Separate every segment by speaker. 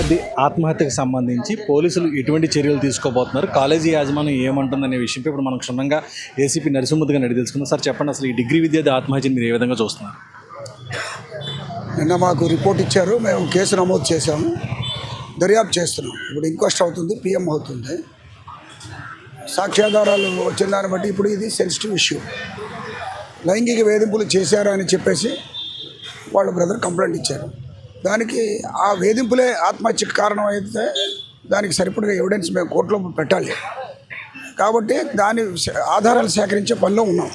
Speaker 1: విద్యార్థి ఆత్మహత్యకు సంబంధించి పోలీసులు ఎటువంటి చర్యలు తీసుకోబోతున్నారు? కాలేజీ యాజమాన్యం ఏమంటుందనే విషయంపై ఇప్పుడు మనం క్షుణ్ణంగా ఏసీపీ నరసింహుద్ది గారిని అడిగి తెలుసుకుందాం. సార్ చెప్పండి అసలు ఈ డిగ్రీ విద్యార్థి ఆత్మహత్యని మీరు ఏ విధంగా చూస్తున్నారు?
Speaker 2: నిన్న మాకు రిపోర్ట్ ఇచ్చారు. మేము కేసు నమోదు చేశాము. దర్యాప్తు చేస్తున్నాం. ఇప్పుడు ఇంక్వెస్ట్ అవుతుంది పిఎం అవుతుంది. సాక్ష్యాధారాలు వచ్చిన దాన్ని బట్టి ఇప్పుడు ఇది సెన్సిటివ్ ఇష్యూ లైంగిక వేధింపులు చేశారు అని చెప్పేసి వాళ్ళ బ్రదర్ కంప్లైంట్ ఇచ్చారు. దానికి ఆ వేధింపులే ఆత్మహత్యకు కారణం అయితే దానికి సరిపడిన ఎవిడెన్స్ మేము కోర్టులో పెట్టాలి. కాబట్టి దాని ఆధారాలు సేకరించే పనిలో ఉన్నాం.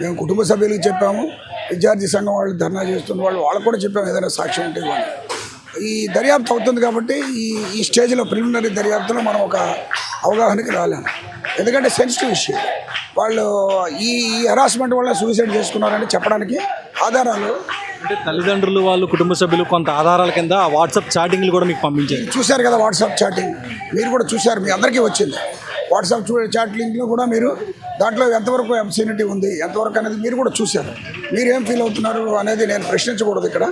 Speaker 2: మేము కుటుంబ సభ్యులకు చెప్పాము విద్యార్థి సంఘం వాళ్ళు ధర్నా చేస్తున్న వాళ్ళు వాళ్ళకు కూడా చెప్పాము ఏదైనా సాక్ష్యం ఉంటే ఇవ్వండి. ఈ దర్యాప్తు అవుతుంది కాబట్టి ఈ ఈ స్టేజ్లో ప్రిలిమినరీ దర్యాప్తులో మనం ఒక అవగాహనకి రాలేము. ఎందుకంటే సెన్సిటివ్ ఇష్యూ వాళ్ళు ఈ హెరాస్మెంట్ వల్ల సూసైడ్ చేసుకున్నారని చెప్పడానికి ఆధారాలు
Speaker 1: అంటే తల్లిదండ్రులు వాళ్ళు కుటుంబ సభ్యులు కొంత ఆధారాల కింద ఆ వాట్సాప్ చాటింగ్లు కూడా మీకు పంపించారు.
Speaker 2: చూశారు కదా వాట్సాప్ చాటింగ్? మీరు కూడా చూశారు మీ అందరికీ వచ్చింది. వాట్సాప్ చూ చాట్ లింక్లో కూడా మీరు దాంట్లో ఎంతవరకు ఎంసీనిటీ ఉంది ఎంతవరకు అనేది మీరు కూడా చూశారు. మీరు ఏం ఫీల్ అవుతున్నారు అనేది నేను ప్రశ్నించకూడదు ఇక్కడ.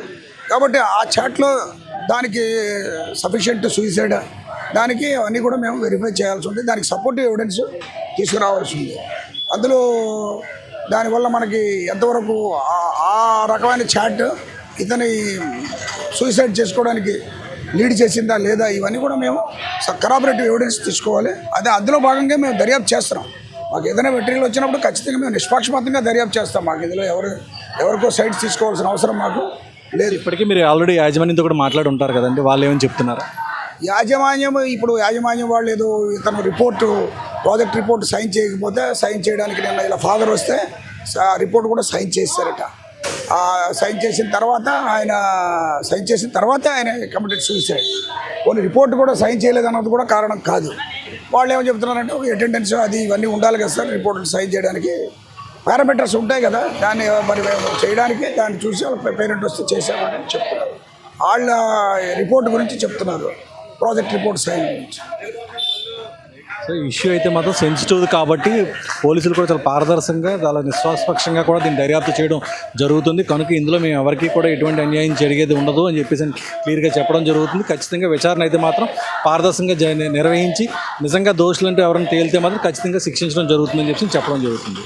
Speaker 2: కాబట్టి ఆ చాట్లో దానికి సఫిషియంట్ సూసైడ్ దానికి అవన్నీ కూడా మేము వెరిఫై చేయాల్సి ఉంది. దానికి సపోర్టివ్ ఎవిడెన్స్ తీసుకురావాల్సి ఉంది. అందులో దానివల్ల మనకి ఎంతవరకు ఆ- రకమైన చాట్ ఇతని సూసైడ్ చేసుకోవడానికి లీడ్ చేసిందా లేదా ఇవన్నీ కూడా మేము కరాబరేటివ్ ఎవిడెన్స్ తీసుకోవాలి. అదే అందులో భాగంగా మేము దర్యాప్తు చేస్తున్నాం. మాకు ఏదైనా మెటీరియల్ వచ్చినప్పుడు ఖచ్చితంగా మేము నిష్పాక్షపాతంగా దర్యాప్తు చేస్తాం. మాకు ఇందులో ఎవరు ఎవరికో సైడ్స్ తీసుకోవాల్సిన అవసరం మాకు లేదు.
Speaker 1: ఇప్పటికీ మీరు ఆల్రెడీ యాజమాన్యంతో కూడా మాట్లాడి ఉంటారు కదండి వాళ్ళు ఏమని చెప్తున్నారు?
Speaker 2: యాజమాన్యం ఇప్పుడు యాజమాన్యం వాళ్ళు ఏదో ఇతను రిపోర్టు ప్రాజెక్ట్ రిపోర్ట్ సైన్ చేయకపోతే సైన్ చేయడానికి నిన్న ఇలా ఫాదర్ వస్తే రిపోర్ట్ కూడా సైన్ చేస్తారట సైన్ చేసిన తర్వాత ఆయన సైన్ చేసిన తర్వాత ఆయన కమిటెడ్ సూసైడ్. కొన్ని రిపోర్ట్ కూడా సైన్ చేయలేదన్నది కూడా కారణం కాదు. వాళ్ళు ఏమో చెప్తున్నారంటే అటెండెన్స్ అది ఇవన్నీ ఉండాలి కదా సార్ రిపోర్ట్ సైన్ చేయడానికి. పారామీటర్స్ ఉంటాయి కదా దాన్ని మరి చేయడానికి దాన్ని చూసి వాళ్ళ పేరెంట్ వస్తే చేశామని చెప్తున్నారు. వాళ్ళ రిపోర్ట్ గురించి చెప్తున్నారు. ప్రాజెక్ట్ రిపోర్ట్ సైన్ గురించి
Speaker 1: సో ఇష్యూ అయితే మాత్రం సెన్సిటివ్ కాబట్టి పోలీసులు కూడా చాలా పారదర్శకంగా చాలా నిశ్వాసపక్షంగా కూడా దీన్ని దర్యాప్తు చేయడం జరుగుతుంది. కనుక ఇందులో మేము ఎవరికి కూడా ఎటువంటి అన్యాయం జరిగేది ఉండదు అని చెప్పేసి క్లియర్గా చెప్పడం జరుగుతుంది. ఖచ్చితంగా విచారణ అయితే మాత్రం పారదర్శకంగా జ- నిర్వహించి నిజంగా దోషులంటూ ఎవరైనా తేలితే మాత్రం ఖచ్చితంగా శిక్షించడం జరుగుతుందని చెప్పి చెప్పడం జరుగుతుంది.